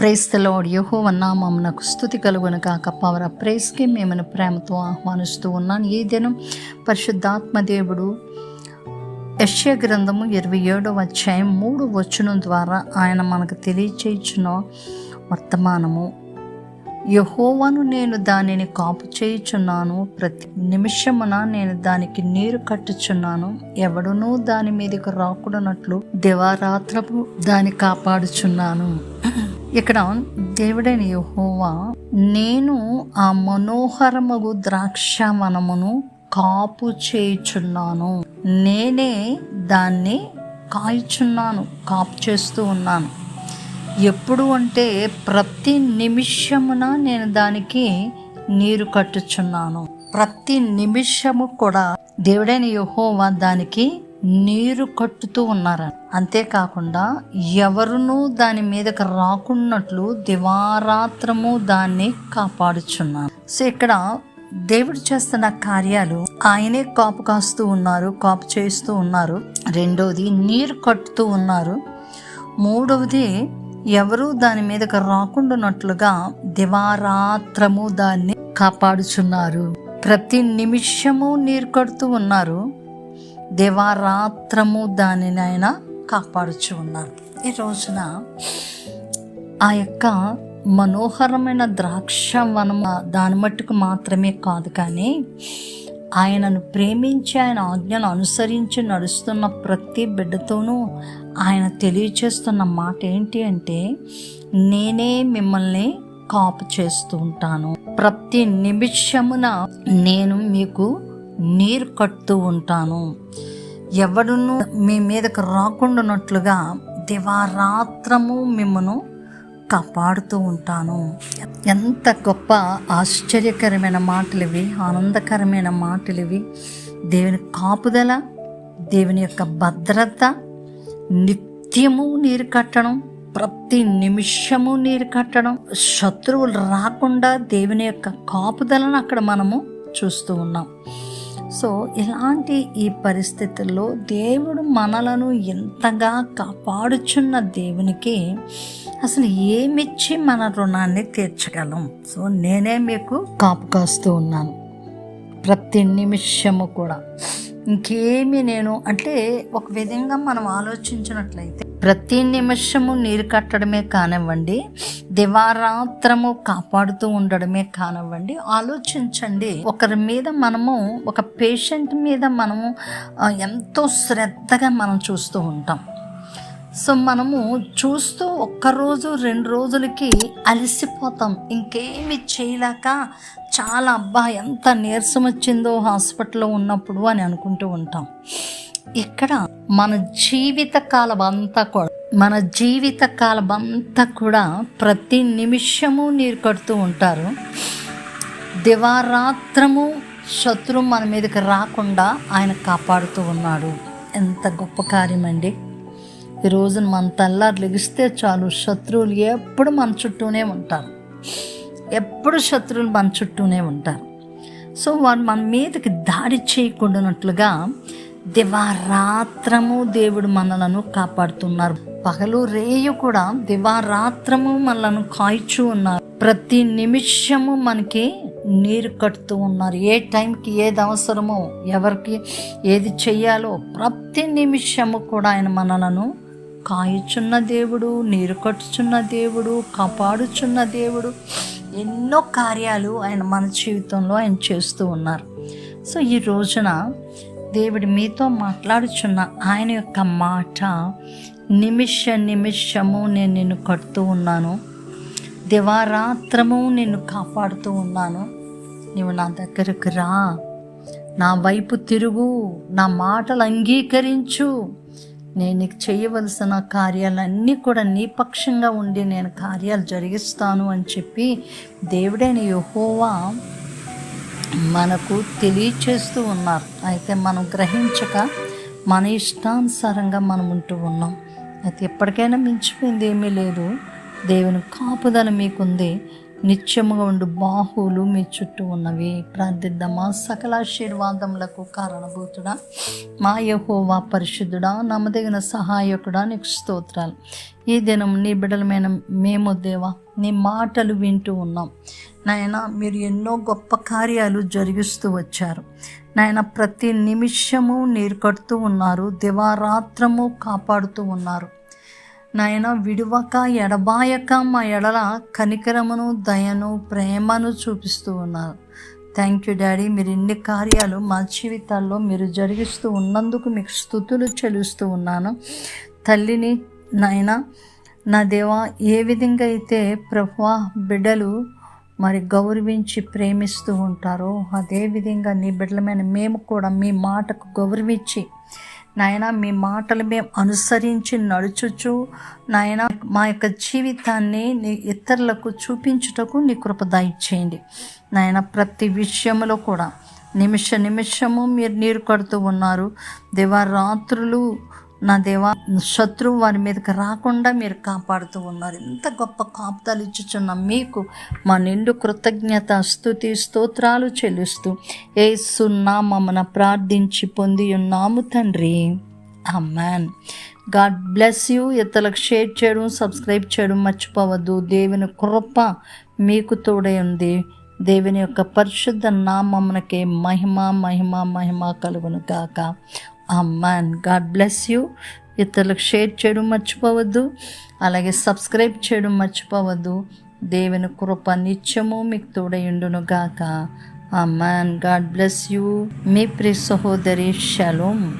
ప్రేస్తలోడ్ యహో నామమునకు స్థుతి కలుగును కాక పవర్ ప్రేస్కి మేమను ప్రేమతో ఆహ్వానిస్తూ ఉన్నాను. ఈ దినం పరిశుద్ధాత్మ దేవుడు యశ్య గ్రంథము ఇరవై ఏడవ అధ్యాయం మూడు వచనం ద్వారా ఆయన మనకు తెలియచేయించిన వర్తమానము. యహోవను నేను దానిని కాపు చేయుచున్నాను. ప్రతి నిమిషమున నేను దానికి నీరు కట్టుచున్నాను. ఎవడునూ దాని మీదకి రాకూడనట్లు దివారాత్రపు దాన్ని కాపాడుచున్నాను. ఇక్కడ దేవుడైన యహోవా నేను ఆ మనోహరమగు ద్రాక్షవనమును కాపు చేయుచున్నాను. నేనే దాన్ని కాయచున్నాను కాపు చేస్తూ ఉన్నాను. ఎప్పుడు అంటే ప్రతి నిమిషమున నేను దానికి నీరు కట్టుచున్నాను. ప్రతి నిమిషము కూడా దేవుడైన యహోవా దానికి నీరు కట్టుతూ ఉన్నారు అంతేకాకుండా ఎవరునూ దాని మీదకి రాకున్నట్లు దివారాత్రము దాన్ని కాపాడుచున్నారు సో ఇక్కడ దేవుడు చేస్తున్న కార్యాలు ఆయనే కాపు కాస్తూ ఉన్నారు కాపు చేస్తూ ఉన్నారు. రెండవది నీరు కట్టుతూ ఉన్నారు. మూడవది ఎవరు దాని మీదకి రాకుండానట్లుగా దివారాత్రము దాన్ని కాపాడుచున్నారు. ప్రతి నిమిషము నీరు కడుతూ ఉన్నారు. దివారాత్రము దానిని ఆయన కాపాడుచు ఉన్నారు ఈ రోజున ఆ యొక్క మనోహరమైన ద్రాక్ష వనము దాని మట్టుకు మాత్రమే కాదు కానీ ఆయనను ప్రేమించి ఆయన ఆజ్ఞను అనుసరించి నడుస్తున్న ప్రతి బిడ్డతోనూ ఆయన తెలియచేస్తున్న మాట ఏంటి అంటే నేనే మిమ్మల్ని కాపు చేస్తూ ఉంటాను. ప్రతి నిమిషమున నేను మీకు నీరు కడుతూ ఉంటాను. ఎవడును మీ మీదకు రాకుండానట్లుగా దివారాత్రము మిమ్మను కాపాడుతూ ఉంటాను. ఎంత గొప్ప ఆశ్చర్యకరమైన మాటలు ఇవి ఆనందకరమైన మాటలు ఇవి దేవుని కాపుదల దేవుని యొక్క భద్రత నిత్యము నీరు కట్టడం ప్రతి నిమిషము నీరు కట్టడం. శత్రువులు రాకుండా దేవుని యొక్క కాపుదలను అక్కడ మనము చూస్తూ ఉన్నాం. సో ఇలాంటి ఈ పరిస్థితుల్లో దేవుడు మనలను ఎంతగా కాపాడుచున్న దేవునికి అసలు ఏమిచ్చి మన రుణాన్ని తీర్చగలం? సో నేనే మీకు కాపు కాస్తూ ఉన్నాను. ప్రతి నిమిషము కూడా. ఇంకేమి నేను అంటే ఒక విధంగా మనం ఆలోచించినట్లయితే ప్రతి నిమిషము నీరు కట్టడమే కానివ్వండి దివారాత్రము కాపాడుతూ ఉండడమే కానివ్వండి ఆలోచించండి. ఒకరి మీద మనము ఒక పేషెంట్ మీద మనము ఎంతో శ్రద్ధగా మనం చూస్తూ ఉంటాం. సో మనము చూస్తూ ఒక్కరోజు రెండు రోజులకి అలసిపోతాం. ఇంకేమి చేయలేక చాలా అబ్బా ఎంత నీరసం వచ్చిందో హాస్పిటల్లో ఉన్నప్పుడు అని అనుకుంటూ ఉంటాం. ఇక్కడ మన జీవిత కాలం అంతా కూడా మన జీవిత కాలం అంతా కూడా ప్రతి నిమిషము నీరు కడుతూ ఉంటారు. దివారాత్రము శత్రువు మన మీదకి రాకుండా ఆయన కాపాడుతూ ఉన్నాడు. ఎంత గొప్ప కార్యం అండి ఈ రోజున మన తెల్లారు లెగిస్తే చాలు. శత్రువులు ఎప్పుడు మన చుట్టూనే ఉంటారు. ఎప్పుడు శత్రువులు మన చుట్టూనే ఉంటారు. సో వారు మన మీదకి దాడి చేయకుండానట్లుగా దివారాత్రము దేవుడు మనలను కాపాడుతున్నారు. పగలు రేయు కూడా దివారాత్రము మనలను కాయిచు ఉన్నారు. ప్రతి నిమిషము మనకి నీరు కట్టుతూ ఉన్నారు. ఏ టైంకి ఏది అవసరమో ఎవరికి ఏది చెయ్యాలో ప్రతి నిమిషము కూడా ఆయన మనలను కాయచున్న దేవుడు నీరు కట్టుచున్న దేవుడు కాపాడుచున్న దేవుడు. ఎన్నో కార్యాలు ఆయన మన జీవితంలో ఆయన చేస్తూ ఉన్నారు. సో ఈ రోజున దేవుడు మీతో మాట్లాడుచున్న ఆయన యొక్క మాట నిమిష నిమిషము నేను నిన్ను కడుతూ ఉన్నాను. దివారాత్రము నిన్ను కాపాడుతూ ఉన్నాను. నీవు నా దగ్గరకు రా. నా వైపు తిరుగు. నా మాటలు అంగీకరించు. నేను నీకు చేయవలసిన కార్యాలన్నీ కూడా నీ పక్షంగా ఉండి నేను కార్యాలు జరిగిస్తాను అని చెప్పి దేవుడైన యహోవా మనకు తెలియచేస్తూ ఉన్నారు. అయితే మనం గ్రహించక మన ఇష్టానుసారంగా మనం ఉంటూ ఉన్నాం. అయితే ఎప్పటికైనా మించిపోయింది ఏమీ లేదు. దేవుని కాపుదల మీకుంది. నిత్యముగా ఉండు బాహువులు మీ చుట్టూ ఉన్నవి. ప్రార్థిద్దామా. సకల ఆశీర్వాదములకు కారణభూతుడా. మా యహోవా పరిశుద్ధుడా నమ్మదగిన సహాయకుడా నీకు స్తోత్రాలు. ఈ దినం నీ బిడ్డలమైన మేము దేవా నీ మాటలు వింటూ ఉన్నాం. నాయన మీరు ఎన్నో గొప్ప కార్యాలు జరిగిస్తూ వచ్చారు. నాయన ప్రతి నిమిషము నీరు కడుతూ ఉన్నారు. దివారాత్రము కాపాడుతూ ఉన్నారు. నాయన విడువక ఎడబాయక మా ఎడల కనికరమును దయను ప్రేమను చూపిస్తూ ఉన్నారు. థ్యాంక్ యూ డాడీ మీరు ఇన్ని కార్యాలు మా జీవితాల్లో మీరు జరిగిస్తూ ఉన్నందుకు మీకు స్థుతులు చెల్లిస్తూ ఉన్నాను. తల్లిని నాయన నా దేవా ఏ విధంగా అయితే ప్రభా బిడ్డలు మరి గౌరవించి ప్రేమిస్తూ ఉంటారో అదే విధంగా నీ బిడ్డలమైన మేము కూడా మీ మాటకు గౌరవించి నాయన మీ మాటలు మేము అనుసరించి నడుచుచు. నాయన మా యొక్క జీవితాన్ని నీ ఇతరులకు చూపించుటకు నీ కృప దయచేయండి. నాయన ప్రతి విషయంలో కూడా నిమిష నిమిషము మీరు నీరు కడుతూ ఉన్నారు. దివారాత్రులు నా దేవా శత్రువు వారి మీదకి రాకుండా మీరు కాపాడుతూ ఉన్నారు. ఎంత గొప్ప కాపుతాలు ఇచ్చుచున్న మీకు మా నిండు కృతజ్ఞత స్థుతి స్తోత్రాలు చెల్లిస్తూ ఏ సున్నామన ప్రార్థించి పొంది ఉన్నాము తండ్రి. Amen God bless you. ఇతరులకు షేర్ చేయడం సబ్స్క్రైబ్ చేయడం మర్చిపోవద్దు. దేవుని కృప మీకు తోడై ఉంది. దేవుని యొక్క పరిశుద్ధ నామమునకే మహిమ మహిమ మహిమ కలుగును గాక. అమ్మాన్ గాడ్ బ్లెస్ యూ ఇతరులకు షేర్ చేయడం మర్చిపోవద్దు. అలాగే సబ్స్క్రైబ్ చేయడం మర్చిపోవద్దు. దేవుని కృప నిత్యము మీకు తోడయుండును గాక. అమ్మాన్ గాడ్ బ్లెస్ యూ మీ ప్రి సహోదరి షలోమ్